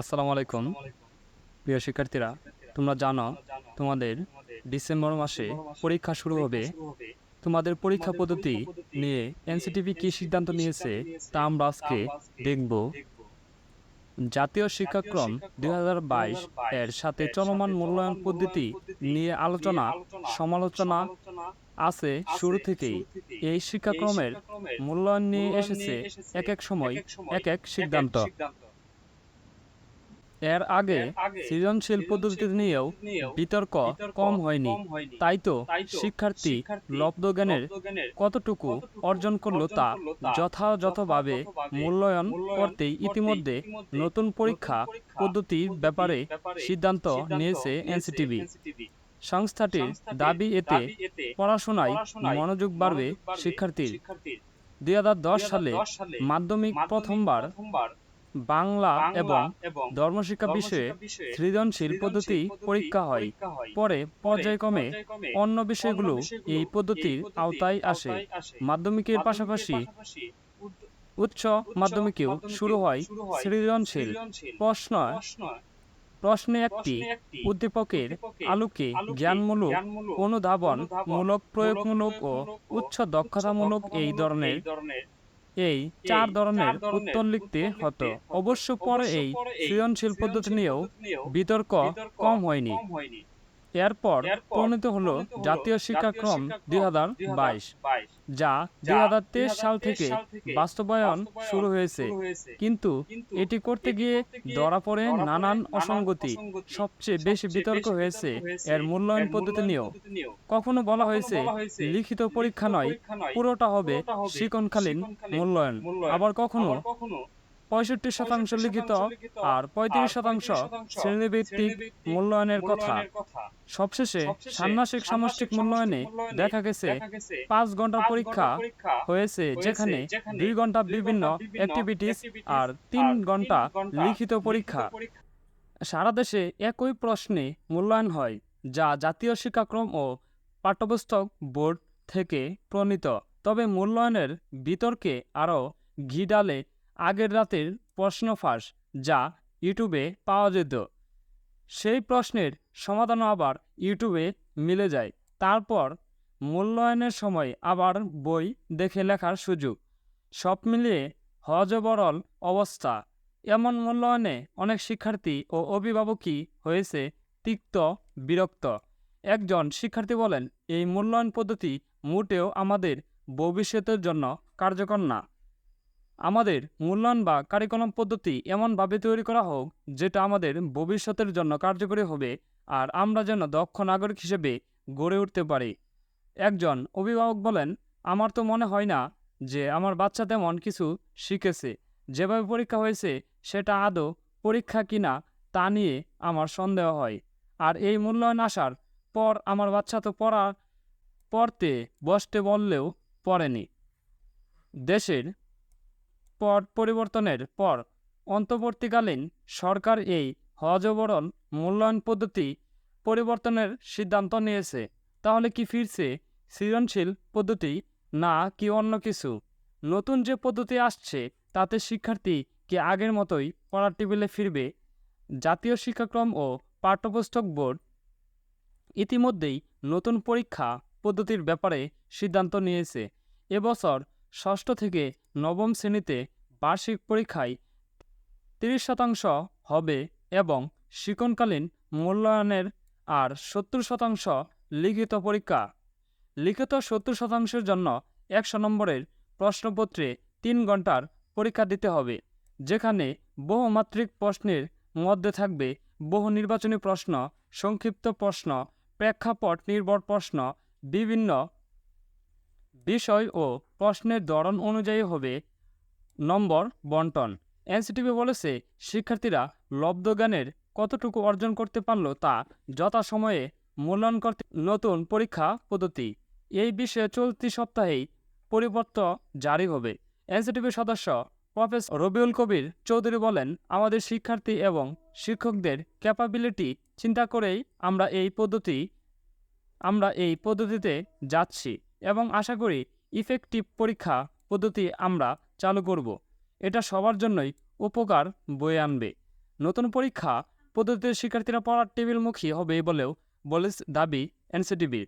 আসসালামু আলাইকুম। প্রিয় শিক্ষার্থীরা, তোমরা জানো, তোমাদের ডিসেম্বর মাসে পরীক্ষা শুরু হবে। তোমাদের পরীক্ষা পদ্ধতি নিয়ে এনসিটিভি কী সিদ্ধান্ত নিয়েছে তা আমরা আজকে দেখব। জাতীয় শিক্ষাক্রম দুই হাজার বাইশ এর সাথে চলমান মূল্যায়ন পদ্ধতি নিয়ে আলোচনা, সমালোচনা আছে। শুরু থেকেই এই শিক্ষাক্রমের মূল্যায়ন নিয়ে এসেছে এক এক সময়, এক এক সিদ্ধান্ত। এর আগে সৃজনশীল পদ্ধতি নিয়েও বিতর্ক কম হয়নি। তাই তো শিক্ষার্থী লব্ধ জ্ঞানের কতটুকু অর্জন করল তা যথাযথভাবে মূল্যায়ন করতেই ইতিমধ্যে নতুন পরীক্ষা পদ্ধতির ব্যাপারে সিদ্ধান্ত নিয়েছে এনসিটিভি। সংস্থাটির দাবি এতে পড়াশোনায় মনোযোগ বাড়বে শিক্ষার্থীর। দুই হাজার দশ সালে মাধ্যমিক প্রথমবার বাংলা এবং ধর্মশিক্ষা বিষয়ে সৃজনশীল পদ্ধতি পরীক্ষা হয়। পরে পর্যায়ক্রমে অন্য বিষয়গুলো এই পদ্ধতির আওতায় আসে। মাধ্যমিকের পাশাপাশি উচ্চ মাধ্যমিকেও শুরু হয় সৃজনশীল। প্রশ্ন প্রশ্নে একটি উদ্দীপকের আলোকে জ্ঞানমূলক অনুধাবন মূলক প্রয়োগমূলক ও উচ্চ দক্ষতামূলক এই ধরনের এই চার ধরনের উত্তর লিখতে হতো। অবশ্য পরে এই সৃজনশীল পদ্ধতি নিয়েও বিতর্ক কম হয়নি। এরপর প্রণীত হলো জাতীয় শিক্ষাক্রম দু হাজার বাইশ যা দু হাজার তেইশ সাল থেকে বাস্তবায়ন শুরু হয়েছে। কিন্তু এটি করতে গিয়ে ধরা পড়ে নানান অসঙ্গতি। সবচেয়ে বেশি বিতর্ক হয়েছে এর মূল্যায়ন পদ্ধতি নিয়েও। কখনো বলা হয়েছে লিখিত পরীক্ষা নয় পুরোটা হবে শিকনকালীন মূল্যায়ন। আবার কখনো পঁয়ষট্টি শতাংশ লিখিত আর পঁয়ত্রিশ শতাংশ শ্রেণীভিত্তিক মূল্যায়নের কথা। সবশেষে ষান্মাসিক সামষ্টিক মূল্যায়নে দেখা গেছে পাঁচ ঘণ্টা পরীক্ষা হয়েছে যেখানে দুই ঘণ্টা বিভিন্ন অ্যাক্টিভিটিস আর তিন ঘণ্টা লিখিত পরীক্ষা। সারা দেশে একই প্রশ্নে মূল্যায়ন হয় যা জাতীয় শিক্ষাক্রম ও পাঠ্যপুস্তক বোর্ড থেকে প্রণীত। তবে মূল্যায়নের বিতর্কে আরও ঘি ডালে আগের রাতের প্রশ্ন ফাঁস যা ইউটিউবে পাওয়া যেত। সেই প্রশ্নের সমাধানও আবার ইউটিউবে মিলে যায়। তারপর মূল্যায়নের সময় আবার বই দেখে লেখার সুযোগ। সব মিলিয়ে হজবরল অবস্থা। এমন মূল্যায়নে অনেক শিক্ষার্থী ও অভিভাবকই হয়েছে তিক্ত বিরক্ত। একজন শিক্ষার্থী বলেন, এই মূল্যায়ন পদ্ধতি মোটেও আমাদের ভবিষ্যতের জন্য কার্যকর না। আমাদের মূল্যায়ন বা কারিকুলাম পদ্ধতি এমনভাবে তৈরি করা হোক, যেটা আমাদের ভবিষ্যতের জন্য কার্যকরী হবে আর আমরা যেন দক্ষ নাগরিক হিসেবে গড়ে উঠতে পারি। একজন অভিভাবক বলেন, আমার তো মনে হয় না যে আমার বাচ্চা তেমন কিছু শিখেছে। যেভাবে পরীক্ষা হয়েছে, সেটা আদৌ পরীক্ষা কিনা তা নিয়ে আমার সন্দেহ হয়। আর এই মূল্যায়ন আসার পর আমার বাচ্চা তো পড়া, পড়তে, বসতে বললেও পড়েনি। দেশের পট পরিবর্তনের পর অন্তর্বর্তীকালীন সরকার এই হজবরল মূল্যায়ন পদ্ধতি পরিবর্তনের সিদ্ধান্ত নিয়েছে। তাহলে কি ফিরছে সৃজনশীল পদ্ধতি না কি অন্য কিছু? নতুন যে পদ্ধতি আসছে, তাতে শিক্ষার্থী কি আগের মতোই পড়ার টেবিলে ফিরবে? জাতীয় শিক্ষাক্রম ও পাঠ্যপুস্তক বোর্ড ইতিমধ্যেই নতুন পরীক্ষা পদ্ধতির ব্যাপারে সিদ্ধান্ত নিয়েছে। এবছর ষষ্ঠ থেকে নবম শ্রেণীতে বার্ষিক পরীক্ষায় তিরিশ শতাংশ হবে এবং শিক্ষণকালীন মূল্যায়নের আর সত্তর শতাংশ লিখিত পরীক্ষা। লিখিত সত্তর শতাংশের জন্য একশো নম্বরের প্রশ্নপত্রে তিন ঘণ্টার পরীক্ষা দিতে হবে, যেখানে বহুমাত্রিক প্রশ্নের মধ্যে থাকবে বহু নির্বাচনী প্রশ্ন, সংক্ষিপ্ত প্রশ্ন, প্রেক্ষাপট নির্ভর প্রশ্ন, বিভিন্ন বিষয় ও প্রশ্নের ধরন অনুযায়ী হবে নম্বর বন্টন। এনসিটিভি বলেছে, শিক্ষার্থীরা লব্ধ জ্ঞানের কতটুকু অর্জন করতে পারল তা যথাসময়ে মূল্যায়ন করতে নতুন পরীক্ষা পদ্ধতি। এই বিষয়ে চলতি সপ্তাহেই পরিবর্তন জারি হবে। এনসিটিভির সদস্য প্রফেসর রবিউল কবির চৌধুরী বলেন, আমাদের শিক্ষার্থী এবং শিক্ষকদের ক্যাপাবিলিটি চিন্তা করেই আমরা এই পদ্ধতি, আমরা এই পদ্ধতিতে যাচ্ছি এবং আশা করি ইফেক্টিভ পরীক্ষা পদ্ধতি আমরা চালু করব। এটা সবার জন্যই উপকার বয়ে আনবে। নতুন পরীক্ষা পদ্ধতিতে শিক্ষার্থীরা পড়ার টেবিলমুখী হবে বলেও বলে দাবি এনসিটিবির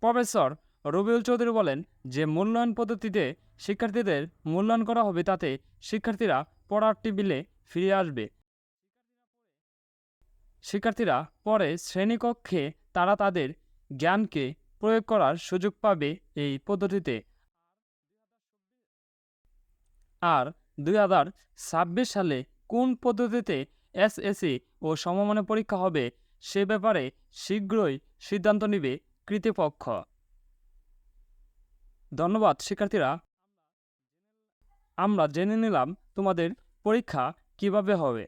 প্রফেসর রবিউল চৌধুরী বলেন যে মূল্যায়ন পদ্ধতিতে শিক্ষার্থীদের মূল্যায়ন করা হবে তাতে শিক্ষার্থীরা পড়ার টেবিলে ফিরে আসবে। শিক্ষার্থীরা পরে শ্রেণীকক্ষে তারা তাদের জ্ঞানকে প্রয়োগ করার সুযোগ পাবে এই পদ্ধতিতে। আর দুই হাজার ছাব্বিশ সালে কোন পদ্ধতিতে এসএসসি ও সমমানের পরীক্ষা হবে, সে ব্যাপারে শীঘ্রই সিদ্ধান্ত নিবে কৃতিপক্ষ। ধন্যবাদ, শিক্ষার্থীরা। আমরা জেনে নিলাম তোমাদের পরীক্ষা কীভাবে হবে।